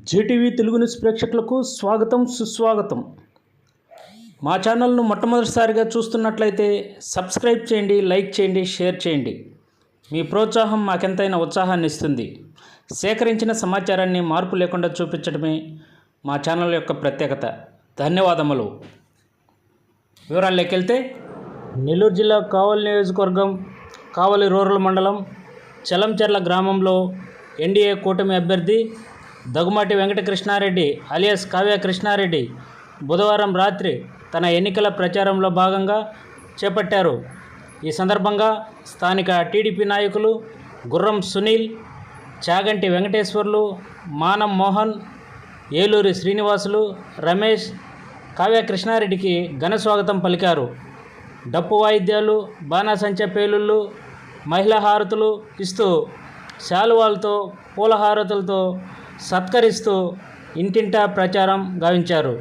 Zee TV Telugu news ప్రేక్షకులకు స్వాగతం సుస్వాగతం. మా ఛానల్ను మొట్టమొదటిసారిగా చూస్తున్నట్లయితే సబ్స్క్రైబ్ చేయండి లైక్ చేయండి షేర్ చేయండి. మీ ప్రోత్సాహం మాకెంతైనా ఉత్సాహాన్ని ఇస్తుంది. సేకరించిన సమాచారాన్ని మార్పు లేకుండా చూపించడమే మా ఛానల్ యొక్క ప్రత్యేకత. ధన్యవాదములు. వివరాల్లోకి వెళ్తే నెల్లూరు జిల్లా కావలి నియోజకవర్గం కావలి రూరల్ మండలం చలంచెర్ల గ్రామంలో ఎన్డీఏ కూటమి అభ్యర్థి దగుమాటి వెంకటకృష్ణారెడ్డి అలియాస్ కావ్య కృష్ణారెడ్డి బుధవారం రాత్రి తన ఎన్నికల ప్రచారంలో భాగంగా చేపట్టారు. ఈ సందర్భంగా స్థానిక టీడీపీ నాయకులు గుర్రం సునీల్ చాగంటి వెంకటేశ్వర్లు మానం మోహన్ ఏలూరి శ్రీనివాసులు రమేష్ కావ్య కృష్ణారెడ్డికి ఘన స్వాగతం పలికారు. డప్పు వాయిద్యాలు బాణాసంచ పేలుళ్ళు మహిళా హారతులు ఇస్తూ శాలువాలతో పూల హారతులతో సత్కరిస్తూ ఇంటింటా ప్రచారం గావించారు.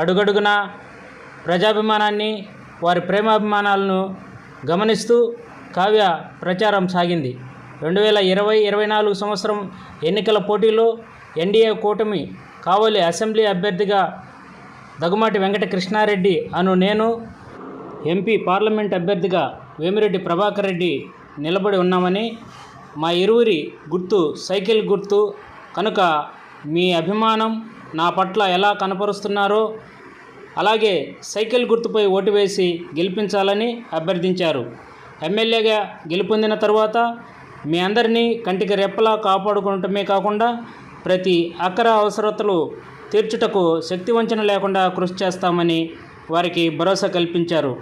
అడుగడుగున ప్రజాభిమానాన్ని వారి ప్రేమాభిమానాలను గమనిస్తూ కావ్య ప్రచారం సాగింది. రెండు వేల ఇరవై ఇరవై నాలుగు సంవత్సరం ఎన్నికల పోటీలో ఎన్డీఏ కూటమి కావలి అసెంబ్లీ అభ్యర్థిగా దగుమాటి వెంకట కృష్ణారెడ్డి అను నేను ఎంపీ పార్లమెంట్ అభ్యర్థిగా వేమిరెడ్డి ప్రభాకర్ రెడ్డి నిలబడి ఉన్నామని మా ఇరువురి గుర్తు సైకిల్ గుర్తు కనుక మీ అభిమానం నా పట్ల ఎలా కనపరుస్తున్నారో అలాగే సైకిల్ గుర్తుపై ఓటు వేసి గెలిపించాలని అభ్యర్థించారు. ఎమ్మెల్యేగా గెలుపొందిన తర్వాత మీ అందరినీ కంటికి రెప్పలా కాపాడుకోవటమే కాకుండా ప్రతి అక్కర అవసరతలు తీర్చుటకు శక్తి వంచన లేకుండా కృషి చేస్తామని వారికి భరోసా కల్పించారు.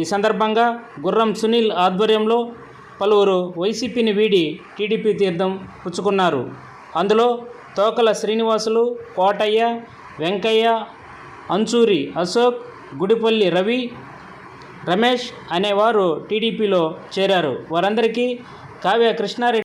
ఈ సందర్భంగా గుర్రం సునీల్ ఆధ్వర్యంలో పలువురు వైసీపీని వీడి టీడీపీ తీర్థం పుచ్చుకున్నారు. అందులో తోకల శ్రీనివాసులు కోటయ్య వెంకయ్య అంచూరి అశోక్ గుడిపల్లి రవి రమేష్ అనేవారు టీడీపీలో చేరారు. వారందరికీ కావ్య కృష్ణారెడ్డి